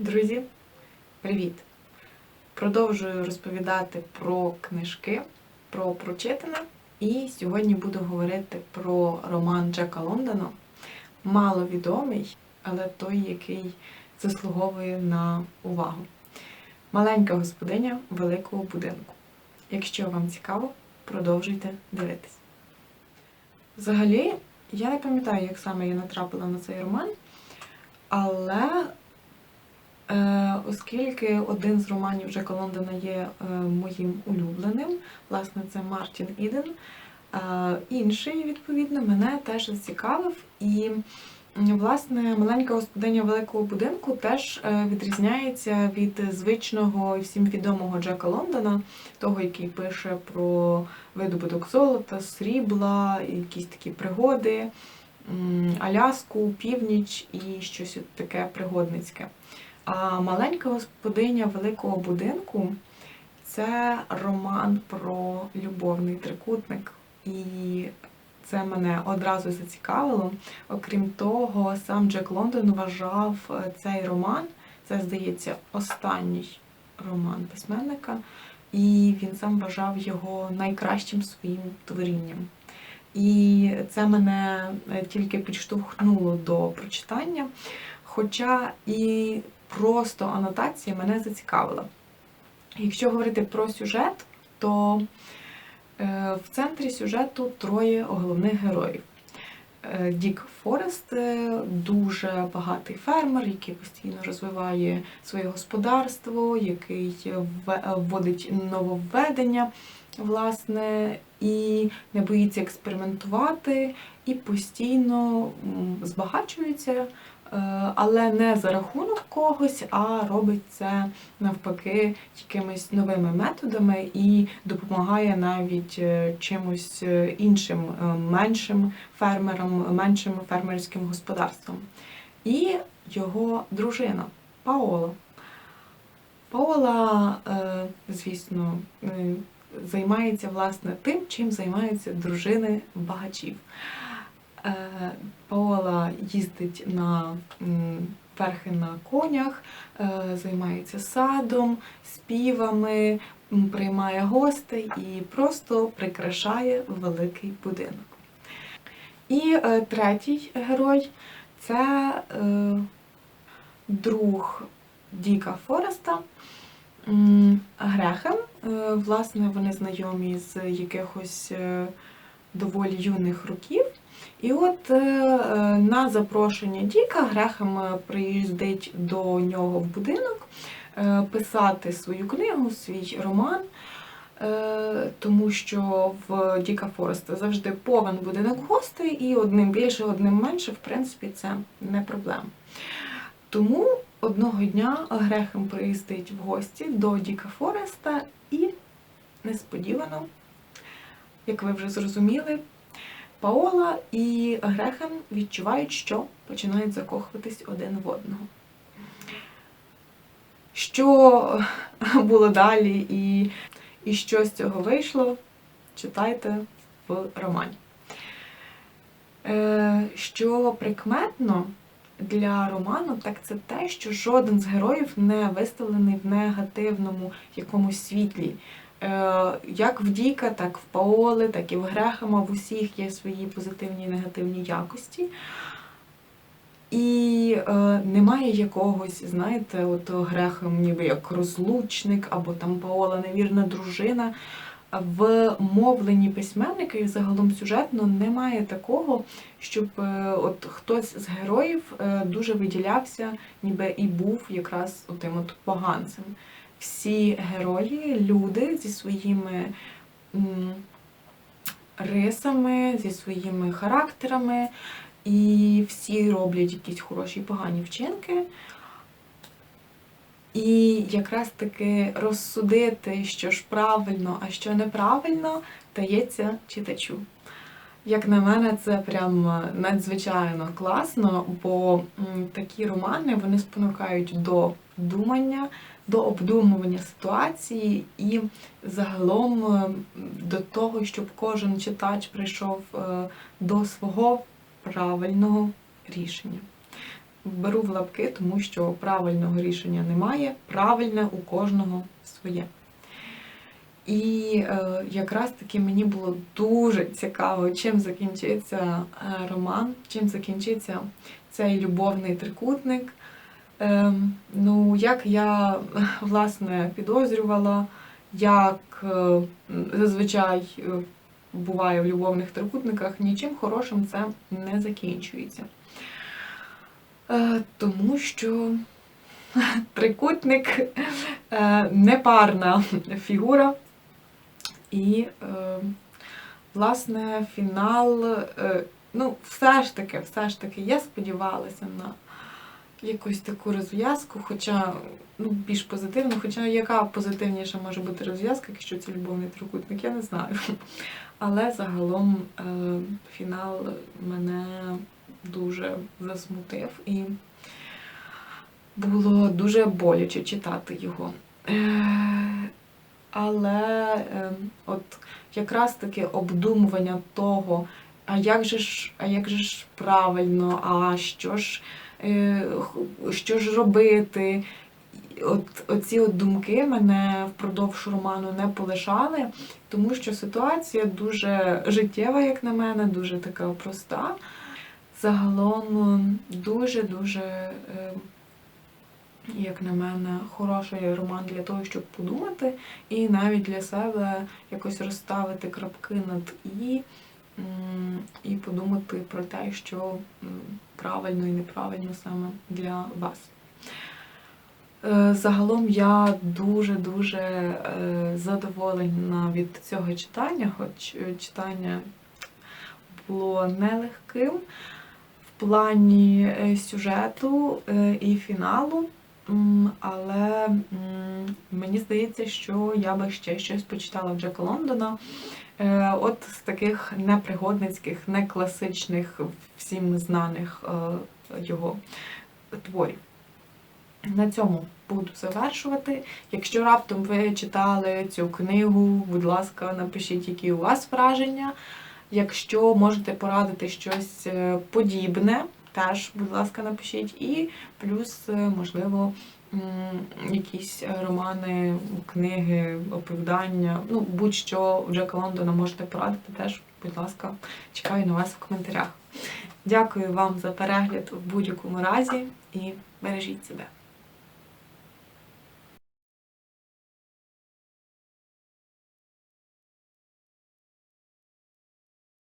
Друзі, привіт! Продовжую розповідати про книжки, про прочитане. І сьогодні буду говорити про роман Джека Лондона. Маловідомий, але той, який заслуговує на увагу. Маленька господиня великого будинку. Якщо вам цікаво, продовжуйте дивитись. Взагалі, я не пам'ятаю, як саме я натрапила на цей роман, але Оскільки один з романів Джека Лондона є е, моїм улюбленим, власне, це Мартін Іден. Е, Інший, відповідно, мене теж зацікавив. І, власне, маленька господиня великого будинку теж е, відрізняється від звичного і всім відомого Джека Лондона, того, який пише про видобуток золота, срібла, якісь такі пригоди, Аляску, північ і щось таке пригодницьке. А маленька господиня великого будинку це роман про любовний трикутник. І це мене одразу зацікавило. Окрім того, сам Джек Лондон вважав е, цей роман, це, здається, останній роман письменника, і він сам вважав його найкращим своїм творінням. І це мене е, тільки підштовхнуло до прочитання. Хоча і просто анотація мене зацікавила. Якщо говорити про сюжет, то е, в центрі сюжету троє головних героїв. Е, Дік Форест е, дуже багатий фермер, який постійно розвиває своє господарство, який вводить нововведення, власне, і не боїться експериментувати, і постійно збагачується але не за рахунок когось, а робить це навпаки якимись новими методами і допомагає навіть е, чимось е, іншим меншим фермерам, меншим фермерським господарствам. І його дружина Паола. Паола, звісно, займається власне тим, чим займаються дружини багачів. Е, Паола їздить на верхи на конях, е, займається садом, співами, приймає гостей і просто прикрашає великий будинок. І е, третій герой це друг Діка Фореста. Грехем. Власне, вони знайомі з якихось доволі юних років. І от е, на запрошення Діка Грехем е, приїздить до нього в будинок е, писати свою книгу, свій роман, тому що в Діка Фореста завжди повен будинок гостей, і одним більше, одним менше, в принципі, це не проблема. Тому одного дня Грехем приїздить в гості до Діка Фореста і несподівано, як ви вже зрозуміли, Паола і Грехем відчувають, що починають закохуватись один в одного. Що було далі і, і що з цього вийшло, читайте в романі. Е, Що прикметно для роману, так це те, що жоден з героїв не виставлений в негативному якомусь світлі. Е, як в Діка, так в Паоли, так і в Грехема, в усіх є свої позитивні і негативні якості. І е, немає якогось, знаєте, от Грехем ніби як розлучник, або там Паола невірна дружина. В мовленні письменника і загалом сюжетно немає такого, щоб е, от хтось з героїв е, дуже виділявся, ніби і був якраз тим от поганцем всі герої, люди зі своїми рисами, зі своїми характерами, і всі роблять якісь хороші і погані вчинки. І якраз таки розсудити, що ж правильно, а що неправильно, дається читачу. Як на мене, це прям надзвичайно класно, бо такі романи вони спонукають до думання, до обдумування ситуації і загалом е, до того, щоб кожен читач прийшов е, до свого правильного рішення. беру в лапки, тому що правильного рішення немає, правильне у кожного своє. І е, якраз таки мені було дуже цікаво, чим закінчиться е, роман, чим закінчиться цей любовний трикутник. Е, ну, як я власне підозрювала, як е, зазвичай е, буває в любовних трикутниках, нічим хорошим це не закінчується. Е, тому що трикутник непарна фігура. І, власне, фінал, ну, все ж таки, все ж таки, я сподівалася на якусь таку розв'язку, хоча ну, більш позитивну, хоча яка позитивніша може бути розв'язка, якщо це любовний трикутник, я не знаю. Але загалом е, фінал мене дуже засмутив і було дуже боляче читати його. Е, але е, от якраз таки обдумування того, а як же ж, а як же ж правильно, а що ж, що ж робити? От оці от думки мене впродовж роману не полишали, тому що ситуація дуже життєва, як на мене, дуже така проста. Загалом дуже-дуже, е, як на мене, хороший роман для того, щоб подумати, і навіть для себе якось розставити крапки над і, і подумати про те, що правильно і неправильно саме для вас. Е, Загалом я дуже-дуже е, задоволена від цього читання, хоч е, читання було нелегким в плані сюжету і фіналу. Але мені здається, що я би ще щось почитала в Джека Лондона. Е, От з таких непригодницьких, не класичних, всім знаних е, його творів. На цьому буду завершувати. Якщо раптом ви читали цю книгу, будь ласка, напишіть, які у вас враження. Якщо можете порадити щось е, подібне, теж, будь ласка, напишіть. І плюс, можливо, якісь романи, книги, оповідання, ну, будь-що Джека Лондона можете порадити, теж, будь ласка, чекаю на вас в коментарях. Дякую вам за перегляд в будь-якому разі і бережіть себе.